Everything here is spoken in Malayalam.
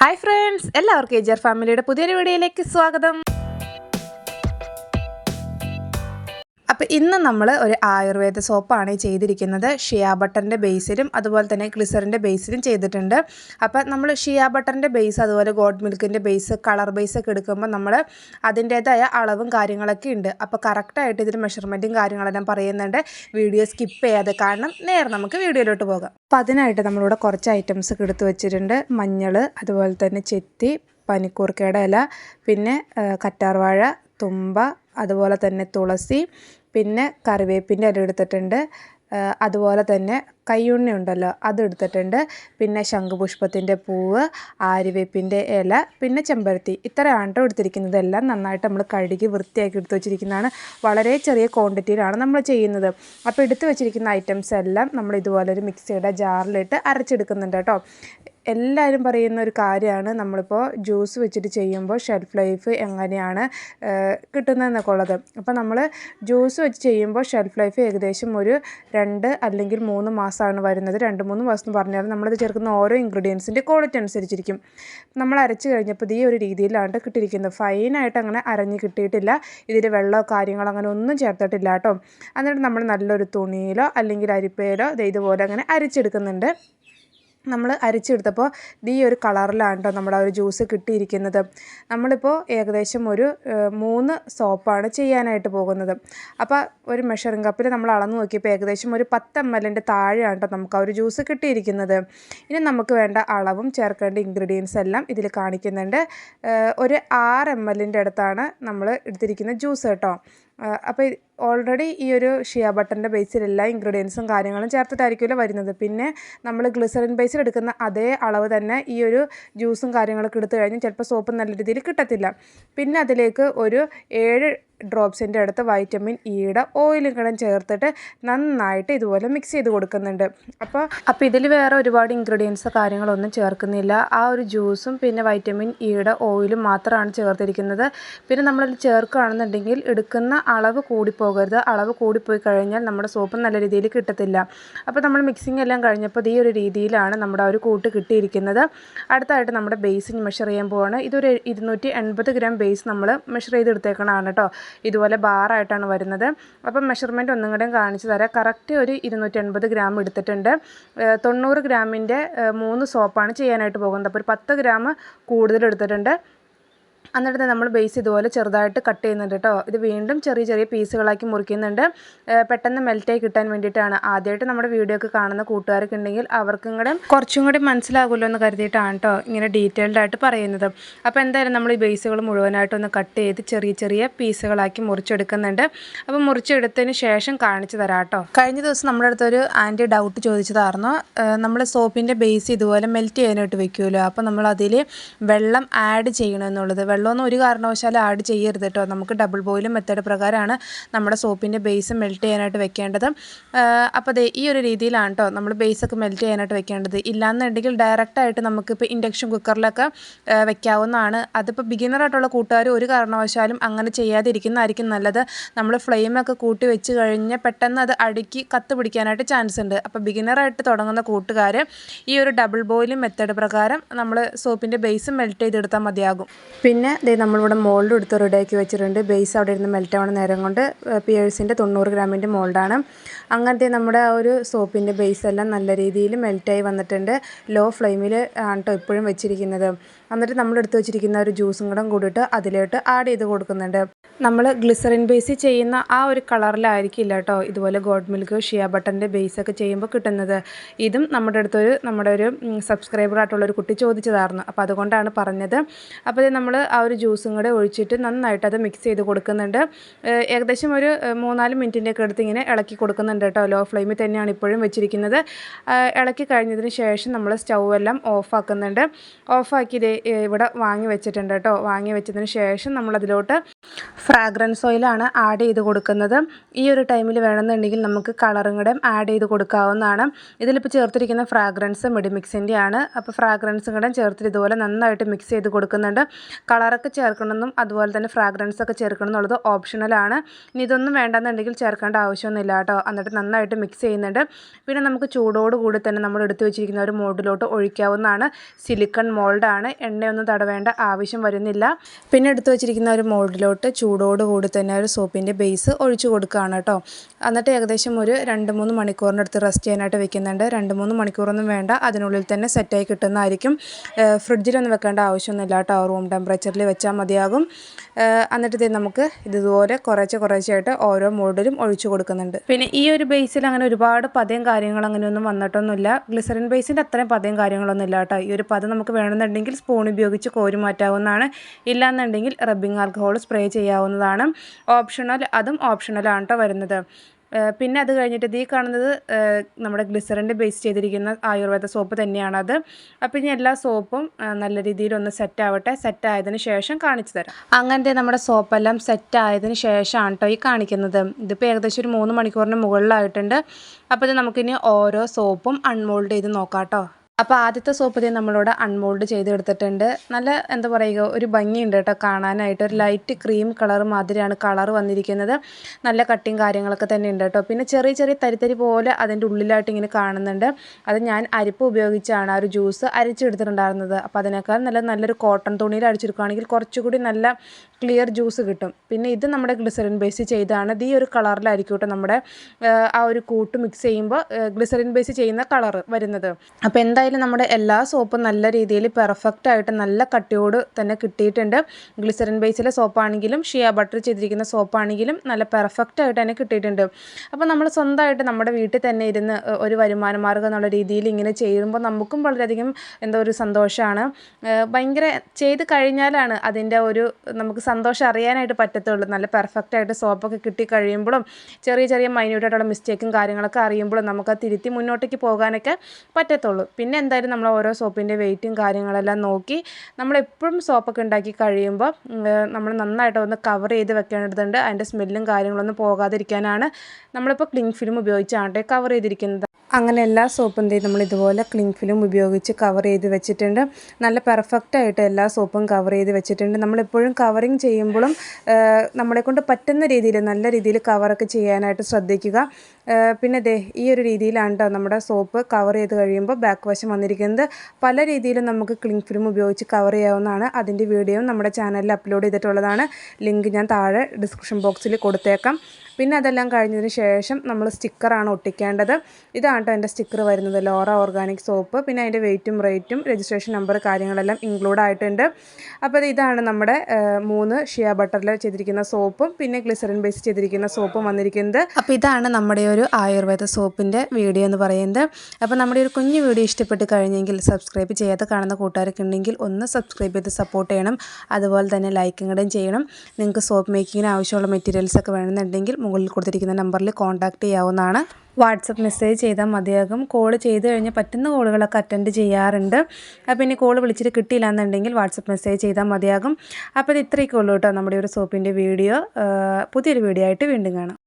ഹായ് ഫ്രണ്ട്സ് എല്ലാവർക്കും ഏജർ ഫാമിലിയുടെ പുതിയൊരു വീഡിയോയിലേക്ക് സ്വാഗതം. ഇന്ന് നമ്മൾ ഒരു ആയുർവേദ സോപ്പാണ് ചെയ്തിരിക്കുന്നത്. ഷിയാ ബട്ടറിന്റെ ബേസിലും അതുപോലെ തന്നെ ഗ്ലിസറിന്റെ ബേസിലും ചെയ്തിട്ടുണ്ട്. അപ്പം നമ്മൾ ഷിയാ ബട്ടറിന്റെ ബേസ് അതുപോലെ ഗോഡ് മിൽക്കിന്റെ ബേസ് കളർ ബേസ് ഒക്കെ എടുക്കുമ്പോൾ നമ്മൾ അതിന്റേതായ അളവും കാര്യങ്ങളൊക്കെ ഉണ്ട്. അപ്പോൾ കറക്റ്റായിട്ട് ഇതിൽ മെഷർമെന്റും കാര്യങ്ങളെല്ലാം പറയുന്നുണ്ട്. വീഡിയോ സ്കിപ്പ് ചെയ്യാതെ കാരണം നേരെ നമുക്ക് വീഡിയോയിലോട്ട് പോകാം. അപ്പോൾ അതിനായിട്ട് നമ്മളിവിടെ കുറച്ച് ഐറ്റംസ് ഒക്കെ എടുത്തു വെച്ചിട്ടുണ്ട്. മഞ്ഞൾ അതുപോലെ തന്നെ ചെത്തി പനിക്കൂർക്കയുടെ ഇല പിന്നെ കറ്റാർവാഴ തുമ്പ അതുപോലെ തന്നെ തുളസി പിന്നെ കറിവേപ്പിന്റെ ഇല എടുത്തിട്ടുണ്ട്. അതുപോലെ തന്നെ കയ്യുണ്ണി ഉണ്ടല്ലോ അതെടുത്തിട്ടുണ്ട് പിന്നെ ശംഖുപുഷ്പത്തിന്റെ പൂവ് ആര്യവേപ്പിന്റെ ഇല പിന്നെ ചെമ്പരത്തി. ഇത്രയാണ് കേട്ടോ എടുത്തിരിക്കുന്നത്. എല്ലാം നന്നായിട്ട് നമ്മൾ കഴുകി വൃത്തിയാക്കി എടുത്തു വെച്ചിരിക്കുന്നതാണ്. വളരെ ചെറിയ ക്വാണ്ടിറ്റിയിലാണ് നമ്മൾ ചെയ്യുന്നത്. അപ്പോൾ എടുത്ത് വെച്ചിരിക്കുന്ന ഐറ്റംസ് എല്ലാം നമ്മൾ ഇതുപോലെ ഒരു മിക്സിയുടെ ജാറിലിട്ട് അരച്ചെടുക്കുന്നുണ്ട് കേട്ടോ എല്ലാവരും പറയുന്ന ഒരു കാര്യമാണ്. നമ്മളിപ്പോൾ ജ്യൂസ് വെച്ചിട്ട് ചെയ്യുമ്പോൾ ഷെൽഫ് ലൈഫ് എങ്ങനെയാണ് കിട്ടുന്നതെന്നൊക്കെ ഉള്ളത്. അപ്പോൾ നമ്മൾ ജ്യൂസ് വെച്ച് ചെയ്യുമ്പോൾ ഷെൽഫ് ലൈഫ് ഏകദേശം ഒരു രണ്ട് അല്ലെങ്കിൽ മൂന്ന് മാസമാണ് വരുന്നത്. രണ്ട് മൂന്ന് മാസം എന്ന് പറഞ്ഞാൽ നമ്മളത് ചേർക്കുന്ന ഓരോ ഇൻഗ്രീഡിയൻസിന്റെ ക്വാളിറ്റി അനുസരിച്ചിരിക്കും. നമ്മൾ അരച്ച് കഴിഞ്ഞപ്പോൾ ഈ ഒരു രീതിയിലാണ് കിട്ടിയിരിക്കുന്നത്. ഫൈനായിട്ട് അങ്ങനെ അരഞ്ഞ് കിട്ടിയിട്ടില്ല. ഇതിൽ വെള്ളമോ കാര്യങ്ങളോ അങ്ങനെ ഒന്നും ചേർത്തിട്ടില്ല കേട്ടോ. എന്നിട്ട് നമ്മൾ നല്ലൊരു തുണിയിലോ അല്ലെങ്കിൽ അരിപ്പയിലോ ഇതുപോലെ അങ്ങനെ അരിച്ചെടുക്കുന്നുണ്ട്. നമ്മൾ അരിച്ചെടുത്തപ്പോൾ ഈ ഒരു കളറിലാണ് കേട്ടോ നമ്മുടെ ഒരു ജ്യൂസ് കിട്ടിയിരിക്കുന്നത്. നമ്മളിപ്പോൾ ഏകദേശം ഒരു മൂന്ന് സോപ്പാണ് ചെയ്യാനായിട്ട് പോകുന്നത്. അപ്പോൾ ഒരു മെഷറിംഗ് കപ്പിൽ നമ്മൾ അളന്ന് നോക്കിയപ്പോൾ ഏകദേശം ഒരു പത്ത് എം എല്ലിന്റെ താഴെയാണ് കേട്ടോ നമുക്ക് ആ ഒരു ജ്യൂസ് കിട്ടിയിരിക്കുന്നത്. ഇനി നമുക്ക് വേണ്ട അളവും ചേർക്കേണ്ട ഇൻഗ്രീഡിയൻസ് എല്ലാം ഇതിൽ കാണിക്കുന്നുണ്ട്. ഒരു ആറ് എം എല്ലിന്റെ അടുത്താണ് നമ്മൾ എടുത്തിരിക്കുന്ന ജ്യൂസ് കേട്ടോ അപ്പോൾ ഓൾറെഡി ഈ ഒരു ഷിയ ബട്ടന്റെ ബേസിൽ എല്ലാ ഇൻഗ്രീഡിയൻസും കാര്യങ്ങളും ചേർത്തിട്ടായിരിക്കുമല്ലോ വരുന്നത്. പിന്നെ നമ്മൾ ഗ്ലിസറിൻ ബേസിൽ എടുക്കുന്ന അതേ അളവ് തന്നെ ഈ ഒരു ജ്യൂസും കാര്യങ്ങളൊക്കെ എടുത്തു കഴിഞ്ഞാൽ ചിലപ്പോൾ സോപ്പ് നല്ല രീതിയിൽ കിട്ടത്തില്ല. പിന്നെ അതിലേക്ക് ഒരു ഏഴ് ഡ്രോപ്സിന്റെ അടുത്ത് വൈറ്റമിൻ ഇയുടെ ഓയിലും കൂടെ ചേർത്തിട്ട് നന്നായിട്ട് ഇതുപോലെ മിക്സ് ചെയ്ത് കൊടുക്കുന്നുണ്ട്. അപ്പോൾ അപ്പോൾ ഇതിൽ വേറെ ഒരുപാട് ഇൻഗ്രീഡിയൻസ് കാര്യങ്ങളൊന്നും ചേർക്കുന്നില്ല. ആ ഒരു ജ്യൂസും പിന്നെ വൈറ്റമിൻ ഇയുടെ ഓയിലും മാത്രമാണ് ചേർത്തിരിക്കുന്നത്. പിന്നെ നമ്മളിൽ ചേർക്കുകയാണെന്നുണ്ടെങ്കിൽ എടുക്കുന്ന അളവ് കൂടിപ്പോകരുത്. അളവ് കൂടിപ്പോയി കഴിഞ്ഞാൽ നമ്മുടെ സോപ്പ് നല്ല രീതിയിൽ കിട്ടത്തില്ല. അപ്പോൾ നമ്മൾ മിക്സിംഗ് എല്ലാം കഴിഞ്ഞപ്പോൾ ഈ ഒരു രീതിയിലാണ് നമ്മുടെ ആ ഒരു കൂട്ട് കിട്ടിയിരിക്കുന്നത്. അടുത്തായിട്ട് നമ്മുടെ ബേസിന് മെഷർ ചെയ്യാൻ പോവാണ്. ഇതൊരു ഇരുന്നൂറ്റി എൺപത് ഗ്രാം ബേസ് നമ്മൾ മെഷർ ചെയ്തെടുത്തേക്കണതാണ് കേട്ടോ. ഇതുപോലെ ബാറായിട്ടാണ് വരുന്നത്. അപ്പം മെഷർമെന്റ് ഒന്നും കൂടെ കാണിച്ചു തരാം. കറക്റ്റ് ഒരു ഇരുന്നൂറ്റൻപത് ഗ്രാം എടുത്തിട്ടുണ്ട്. തൊണ്ണൂറ് ഗ്രാമിന്റെ മൂന്ന് സോപ്പാണ് ചെയ്യാനായിട്ട് പോകുന്നത്. അപ്പോൾ ഒരു പത്ത് ഗ്രാം കൂടുതൽ എടുത്തിട്ടുണ്ട്. എന്നിട്ട് നമ്മൾ ബേസ് ഇതുപോലെ ചെറുതായിട്ട് കട്ട് ചെയ്യുന്നുണ്ട് കേട്ടോ ഇത് വീണ്ടും ചെറിയ ചെറിയ പീസുകളാക്കി മുറിക്കുന്നുണ്ട്. പെട്ടെന്ന് മെൽറ്റായി കിട്ടാൻ വേണ്ടിയിട്ടാണ്. ആദ്യമായിട്ട് നമ്മുടെ വീഡിയോ ഒക്കെ കാണുന്ന കൂട്ടുകാരൊക്കെ ഉണ്ടെങ്കിൽ അവർക്കും കൂടെ കുറച്ചും കൂടി മനസ്സിലാകുമല്ലോ എന്ന് കരുതിയിട്ടാണ് കേട്ടോ ഇങ്ങനെ ഡീറ്റെയിൽഡ് ആയിട്ട് പറയുന്നത്. അപ്പോൾ എന്തായാലും നമ്മൾ ഈ ബേസുകൾ മുഴുവനായിട്ടൊന്ന് കട്ട് ചെയ്ത് ചെറിയ ചെറിയ പീസുകളാക്കി മുറിച്ചെടുക്കുന്നുണ്ട്. അപ്പോൾ മുറിച്ചെടുത്തതിന് ശേഷം കാണിച്ചു തരാം കേട്ടോ കഴിഞ്ഞ ദിവസം നമ്മുടെ അടുത്തൊരു ആന്റി ഡൗട്ട് ചോദിച്ചതായിരുന്നു. നമ്മൾ സോപ്പിന്റെ ബേസ് ഇതുപോലെ മെൽറ്റ് ചെയ്യാനായിട്ട് വെക്കുമല്ലോ. അപ്പോൾ നമ്മൾ വെള്ളം ആഡ് ചെയ്യണമെന്നുള്ളത് വെള്ളമൊന്നും ഒരു കാരണവശാലും ആഡ് ചെയ്യരുത് കേട്ടോ. നമുക്ക് ഡബിൾ ബോയിലും മെത്തേഡ് പ്രകാരമാണ് നമ്മുടെ സോപ്പിന്റെ ബേസ് മെൽറ്റ് ചെയ്യാനായിട്ട് വെക്കേണ്ടത്. അപ്പോൾ അതെ ഈ ഒരു രീതിയിലാണ് കേട്ടോ നമ്മൾ ബേസൊക്കെ മെൽറ്റ് ചെയ്യാനായിട്ട് വെക്കേണ്ടത്. ഇല്ലാന്നുണ്ടെങ്കിൽ ഡയറക്റ്റായിട്ട് നമുക്കിപ്പോൾ ഇൻഡക്ഷൻ കുക്കറിലൊക്കെ വെക്കാവുന്നതാണ്. അതിപ്പോൾ ബിഗിനറായിട്ടുള്ള കൂട്ടുകാർ ഒരു കാരണവശാലും അങ്ങനെ ചെയ്യാതിരിക്കുന്നതായിരിക്കും നല്ലത്. നമ്മൾ ഫ്ലെയിമൊക്കെ കൂട്ടി വെച്ച് കഴിഞ്ഞാൽ പെട്ടെന്ന് അത് അടുക്കി കത്ത് പിടിക്കാനായിട്ട് ചാൻസ് ഉണ്ട്. അപ്പോൾ ബിഗിനറായിട്ട് തുടങ്ങുന്ന കൂട്ടുകാർ ഈ ഒരു ഡബിൾ ബോയിലിംഗ് മെത്തേഡ് പ്രകാരം നമ്മൾ സോപ്പിന്റെ ബേസ് മെൽറ്റ് ചെയ്തെടുത്താൽ മതിയാകും. പിന്നെ പിന്നെ ദേ നമ്മളിവിടെ മോൾഡ് എടുത്ത് റെഡിയാക്കി വെച്ചിട്ടുണ്ട്. ബേസ് അവിടെ ഇരുന്ന് മെൽറ്റ് ആവുന്ന നേരം കൊണ്ട് പിയേഴ്സിന്റെ തൊണ്ണൂറ് ഗ്രാമിന്റെ മോൾഡാണ് അങ്ങനത്തെ നമ്മുടെ ആ ഒരു സോപ്പിന്റെ ബേസ് എല്ലാം നല്ല രീതിയിൽ മെൽറ്റായി വന്നിട്ടുണ്ട്. ലോ ഫ്ലെയിമിൽ ആണ് കേട്ടോ ഇപ്പോഴും വെച്ചിരിക്കുന്നത്. എന്നിട്ട് നമ്മൾ എടുത്ത് വെച്ചിരിക്കുന്ന ഒരു ജ്യൂസും കൂടെ കൂടിയിട്ട് അതിലോട്ട് ആഡ് ചെയ്ത് കൊടുക്കുന്നുണ്ട്. നമ്മൾ ഗ്ലിസറിൻ ബേസ് ചെയ്യുന്ന ആ ഒരു കളറിലായിരിക്കില്ല കേട്ടോ ഇതുപോലെ ഗോഡ് മിൽക്ക് ഷിയ ബട്ടന്റെ ബേസൊക്കെ ചെയ്യുമ്പോൾ കിട്ടുന്നത്. ഇതും നമ്മുടെ അടുത്തൊരു നമ്മുടെ ഒരു സബ്സ്ക്രൈബർ ആയിട്ടുള്ളൊരു കുട്ടി ചോദിച്ചതായിരുന്നു. അപ്പോൾ അതുകൊണ്ടാണ് പറഞ്ഞത്. അപ്പോൾ ഇത് നമ്മൾ ആ ഒരു ജ്യൂസും കൂടെ ഒഴിച്ചിട്ട് നന്നായിട്ട് അത് മിക്സ് ചെയ്ത് കൊടുക്കുന്നുണ്ട്. ഏകദേശം ഒരു മൂന്നാൽ മിനിറ്റിന്റെ ഒക്കെ അടുത്ത് ഇങ്ങനെ ഇളക്കി കൊടുക്കുന്നുണ്ട് കേട്ടോ ലോ ഫ്ലെയിമിൽ തന്നെയാണ് ഇപ്പോഴും വെച്ചിരിക്കുന്നത്. ഇളക്കി കഴിഞ്ഞതിന് ശേഷം നമ്മൾ സ്റ്റൗ എല്ലാം ഓഫാക്കുന്നുണ്ട് ഓഫാക്കി ഇവിടെ വാങ്ങി വെച്ചിട്ടുണ്ട് കേട്ടോ. വാങ്ങി വെച്ചതിന് ശേഷം നമ്മളതിലോട്ട് ഫ്രാഗ്രൻസ് ഓയിലാണ് ആഡ് ചെയ്ത് കൊടുക്കുന്നത്. ഈ ഒരു ടൈമിൽ വേണമെന്നുണ്ടെങ്കിൽ നമുക്ക് കളറും കൂടെ ആഡ് ചെയ്ത് കൊടുക്കാവുന്നതാണ്. ഇതിലിപ്പോൾ ചേർത്തിരിക്കുന്ന ഫ്രാഗ്രൻസ് മെഡിമിക്സിന്റെ ആണ്. അപ്പോൾ ഫ്രാഗ്രൻസും കൂടെ ചേർത്തിട്ട് ഇതുപോലെ നന്നായിട്ട് മിക്സ് ചെയ്ത് കൊടുക്കുന്നുണ്ട്. കളറൊക്കെ ചേർക്കണമെന്നും അതുപോലെ തന്നെ ഫ്രാഗ്രൻസ് ഒക്കെ ചേർക്കണം എന്നുള്ളത് ഓപ്ഷണലാണ് ഇനി ഇതൊന്നും വേണ്ടെന്നുണ്ടെങ്കിൽ ചേർക്കേണ്ട ആവശ്യമൊന്നുമില്ല കേട്ടോ. എന്നിട്ട് നന്നായിട്ട് മിക്സ് ചെയ്യുന്നുണ്ട്. പിന്നെ നമുക്ക് ചൂടോടുകൂടി തന്നെ നമ്മൾ എടുത്തു വെച്ചിരിക്കുന്ന ഒരു മോഡിലോട്ട് ഒഴിക്കാവുന്നതാണ്. സിലിക്കൺ മോൾഡാണ് എണ്ണയൊന്നും തടവേണ്ട ആവശ്യം വരുന്നില്ല. പിന്നെ എടുത്തു വെച്ചിരിക്കുന്ന ഒരു മോൾഡിലോട്ട് ചൂടോടുകൂടി തന്നെ ഒരു സോപ്പിന്റെ ബേസ് ഒഴിച്ചു കൊടുക്കുകയാണ് കേട്ടോ. എന്നിട്ട് ഏകദേശം ഒരു രണ്ട് മൂന്ന് മണിക്കൂറിനടുത്ത് റെസ്റ്റ് ചെയ്യാനായിട്ട് വെക്കുന്നുണ്ട്. രണ്ട് മൂന്ന് മണിക്കൂറൊന്നും വേണ്ട. അതിനുള്ളിൽ തന്നെ സെറ്റായി കിട്ടുന്നതായിരിക്കും. ഫ്രിഡ്ജിലൊന്നും വെക്കേണ്ട ആവശ്യമൊന്നുമില്ല കേട്ടോ. റൂം ടെമ്പറേച്ചറിൽ വെച്ചാൽ മതിയാകും. എന്നിട്ട് ഇത് നമുക്ക് ഇതുപോലെ കുറേശ്ശെ കുറേശ്ശെയായിട്ട് ഓരോ മോഡിലും ഒഴിച്ചു കൊടുക്കുന്നുണ്ട്. പിന്നെ ഈ ഒരു ബേസിൽ അങ്ങനെ ഒരുപാട് പതയും കാര്യങ്ങളും അങ്ങനെയൊന്നും വന്നിട്ടൊന്നുമില്ല. ഗ്ലിസറിൻ ബേസിന്റെ അത്രയും പതയും കാര്യങ്ങളൊന്നും ഇല്ല കേട്ടോ. ഈ ഒരു പത നമുക്ക് വേണമെന്നുണ്ടെങ്കിൽ സ്പൂൺ ഉപയോഗിച്ച് കോരി മാറ്റാവുന്നതാണ്. ഇല്ലാന്നുണ്ടെങ്കിൽ റബ്ബിംഗ് ആൽക്കഹോൾ സ്പ്രേ ചെയ്യാവുന്നതാണ് ഓപ്ഷണൽ അതും ഓപ്ഷണലാണ് കേട്ടോ വരുന്നത്. പിന്നെ അത് കഴിഞ്ഞിട്ട് ഈ കാണുന്നത് നമ്മുടെ ഗ്ലിസറിന്റെ ബേസ് ചെയ്തിരിക്കുന്ന ആയുർവേദ സോപ്പ് തന്നെയാണത് അപ്പോൾ ഇനി എല്ലാ സോപ്പും നല്ല രീതിയിൽ ഒന്ന് സെറ്റ് ആവട്ടെ സെറ്റ് ആയതിന് ശേഷം കാണിച്ചു തരാം. അങ്ങനത്തെ നമ്മുടെ സോപ്പെല്ലാം സെറ്റ് ആയതിന് ശേഷമാണ് കേട്ടോ ഈ കാണിക്കുന്നത്. ഇതിപ്പോൾ ഏകദേശം ഒരു മൂന്ന് മണിക്കൂറിന് മുകളിലായിട്ടുണ്ട്. അപ്പോൾ ഇത് നമുക്കിനി ഓരോ സോപ്പും അൺമോൾഡ് ചെയ്ത് നോക്കാം കേട്ടോ അപ്പോൾ ആദ്യത്തെ സോപ്പ് ഇതേ നമ്മളോട് അൺമോൾഡ് ചെയ്തെടുത്തിട്ടുണ്ട്. നല്ല എന്താ പറയുക ഒരു ഭംഗിയുണ്ട് കേട്ടോ കാണാനായിട്ട്. ഒരു ലൈറ്റ് ക്രീം കളർ മാതിരിയാണ് കളർ വന്നിരിക്കുന്നത്. നല്ല കട്ടിങ് കാര്യങ്ങളൊക്കെ തന്നെ ഉണ്ട് കേട്ടോ. പിന്നെ ചെറിയ ചെറിയ തരിത്തരി പോലെ അതിന്റെ ഉള്ളിലായിട്ട് ഇങ്ങനെ കാണുന്നുണ്ട്. അത് ഞാൻ അരിപ്പ് ഉപയോഗിച്ചാണ് ആ ഒരു ജ്യൂസ് അരിച്ചെടുത്തിട്ടുണ്ടായിരുന്നത്. അപ്പോൾ അതിനേക്കാൾ നല്ല നല്ലൊരു കോട്ടൺ തുണിയിൽ അടിച്ചെടുക്കുകയാണെങ്കിൽ കുറച്ചുകൂടി നല്ല ക്ലിയർ ജ്യൂസ് കിട്ടും. പിന്നെ ഇത് നമ്മുടെ ഗ്ലിസറിൻ ബേസ് ചെയ്താണ്. ഈ ഒരു കളറിലായിരിക്കും കേട്ടോ നമ്മുടെ ആ ഒരു കൂട്ട് മിക്സ് ചെയ്യുമ്പോൾ ഗ്ലിസറിൻ ബേസ് ചെയ്യുന്ന കളർ വരുന്നത്. അപ്പോൾ എന്തായാലും നമ്മുടെ എല്ലാ സോപ്പും നല്ല രീതിയിൽ പെർഫെക്റ്റ് ആയിട്ട് നല്ല കട്ടിയോട് തന്നെ കിട്ടിയിട്ടുണ്ട്. ഗ്ലിസറിൻ ബേസിലെ സോപ്പാണെങ്കിലും ഷിയ ബട്ടർ ചെയ്തിരിക്കുന്ന സോപ്പാണെങ്കിലും നല്ല പെർഫെക്റ്റ് ആയിട്ട് തന്നെ കിട്ടിയിട്ടുണ്ട്. അപ്പോൾ നമ്മൾ സ്വന്തമായിട്ട് നമ്മുടെ വീട്ടിൽ തന്നെ ഇരുന്ന് ഒരു വരുമാന മാർഗം എന്നുള്ള രീതിയിൽ ഇങ്ങനെ ചെയ്യുമ്പോൾ നമുക്കും വളരെയധികം എന്താ ഒരു സന്തോഷമാണ്. ഭയങ്കര ചെയ്ത് കഴിഞ്ഞാലാണ് അതിന്റെ ഒരു നമുക്ക് സന്തോഷം അറിയാനായിട്ട് പറ്റത്തുള്ളൂ. നല്ല പെർഫെക്റ്റ് ആയിട്ട് സോപ്പൊക്കെ കിട്ടി കഴിയുമ്പോഴും ചെറിയ ചെറിയ മൈന്യൂട്ടായിട്ടുള്ള മിസ്റ്റേക്കും കാര്യങ്ങളൊക്കെ അറിയുമ്പോഴും നമുക്ക് തിരുത്തി മുന്നോട്ടേക്ക് പോകാനൊക്കെ പറ്റത്തുള്ളൂ. പിന്നെ എന്തായാലും നമ്മൾ ഓരോ സോപ്പിന്റെ വെയിറ്റും കാര്യങ്ങളെല്ലാം നോക്കി നമ്മളെപ്പോഴും സോപ്പൊക്കെ ഉണ്ടാക്കി കഴിയുമ്പോൾ നമ്മൾ നന്നായിട്ട് ഒന്ന് കവർ ചെയ്ത് വെക്കേണ്ടതുണ്ട്. അതിന്റെ സ്മെല്ലും കാര്യങ്ങളൊന്നും പോകാതിരിക്കാനാണ് നമ്മളിപ്പോൾ ക്ലിങ് ഫിലിം ഉപയോഗിച്ചാണ് കവർ ചെയ്തിരിക്കുന്നത്. അങ്ങനെ എല്ലാ സോപ്പും നമ്മൾ ഇതുപോലെ ക്ലിങ് ഫിലിം ഉപയോഗിച്ച് കവർ ചെയ്ത് വെച്ചിട്ടുണ്ട്. നല്ല പെർഫെക്റ്റ് ആയിട്ട് എല്ലാ സോപ്പും കവർ ചെയ്ത് വെച്ചിട്ടുണ്ട്. നമ്മളെപ്പോഴും കവറിങ് ചെയ്യുമ്പോഴും നമ്മളെ കൊണ്ട് പറ്റുന്ന രീതിയിൽ നല്ല രീതിയിൽ കവറൊക്കെ ചെയ്യാനായിട്ട് ശ്രദ്ധിക്കുക. പിന്നെ ദേ ഈ ഒരു രീതിയിലാണ് കേട്ടോ നമ്മുടെ സോപ്പ് കവർ ചെയ്ത് കഴിയുമ്പോൾ ബാക്ക് വശം വന്നിരിക്കുന്നത്. പല രീതിയിലും നമുക്ക് ക്ലിങ് ഫിലിം ഉപയോഗിച്ച് കവർ ചെയ്യാവുന്നതാണ്. അതിന്റെ വീഡിയോയും നമ്മുടെ ചാനലിൽ അപ്ലോഡ് ചെയ്തിട്ടുള്ളതാണ്. ലിങ്ക് ഞാൻ താഴെ ഡിസ്ക്രിപ്ഷൻ ബോക്സിൽ കൊടുത്തേക്കാം. പിന്നെ അതെല്ലാം കഴിഞ്ഞതിന് ശേഷം നമ്മൾ സ്റ്റിക്കറാണ് ഒട്ടിക്കേണ്ടത്. ഇതാണ് കേട്ടോ എന്റെ സ്റ്റിക്കർ വരുന്നത് ലോറ ഓർഗാനിക് സോപ്പ്. പിന്നെ അതിന്റെ വെയിറ്റും റേറ്റും രജിസ്ട്രേഷൻ നമ്പർ കാര്യങ്ങളെല്ലാം ഇൻക്ലൂഡ് ആയിട്ടുണ്ട്. അപ്പോൾ ഇതാണ് നമ്മുടെ മൂന്ന് ഷിയ ബട്ടറിൽ ചെയ്തിരിക്കുന്ന സോപ്പും പിന്നെ ഗ്ലിസറിൻ ബേസ് ചെയ്തിരിക്കുന്ന സോപ്പും വന്നിരിക്കുന്നത്. അപ്പോൾ ഇതാണ് നമ്മുടെ ഒരു ആയുർവേദ സോപ്പിന്റെ വീഡിയോ എന്ന് പറയുന്നത്. അപ്പോൾ നമ്മുടെ ഒരു കുഞ്ഞു വീഡിയോ ഇഷ്ടപ്പെട്ട് കഴിഞ്ഞെങ്കിൽ സബ്സ്ക്രൈബ് ചെയ്യാതെ കാണുന്ന കൂട്ടുകാരൊക്കെ ഉണ്ടെങ്കിൽ ഒന്ന് സബ്സ്ക്രൈബ് ചെയ്ത് സപ്പോർട്ട് ചെയ്യണം. അതുപോലെ തന്നെ ലൈക്കും കൂടെ ചെയ്യണം. നിങ്ങൾക്ക് സോപ്പ് മേക്കിങ്ങിന് ആവശ്യമുള്ള മെറ്റീരിയൽസ് ഒക്കെ വേണമെന്നുണ്ടെങ്കിൽ മുകളിൽ കൊടുത്തിരിക്കുന്ന നമ്പറിൽ കോൺടാക്റ്റ് ചെയ്യാവുന്നതാണ്. വാട്സപ്പ് മെസ്സേജ് ചെയ്താൽ മതിയാകും. കോൾ ചെയ്ത് കഴിഞ്ഞാൽ പറ്റുന്ന കോളുകളൊക്കെ അറ്റൻഡ് ചെയ്യാറുണ്ട്. അപ്പോൾ ഇനി കോൾ വിളിച്ചിട്ട് കിട്ടിയില്ല എന്നുണ്ടെങ്കിൽ വാട്സപ്പ് മെസ്സേജ് ചെയ്താൽ മതിയാകും. അപ്പോൾ ഇത് ഇത്രയൊക്കെ ഉള്ളൂ കേട്ടോ നമ്മുടെ ഒരു സോപ്പിന്റെ വീഡിയോ പുതിയൊരു വീഡിയോ ആയിട്ട് വീണ്ടും കാണാം.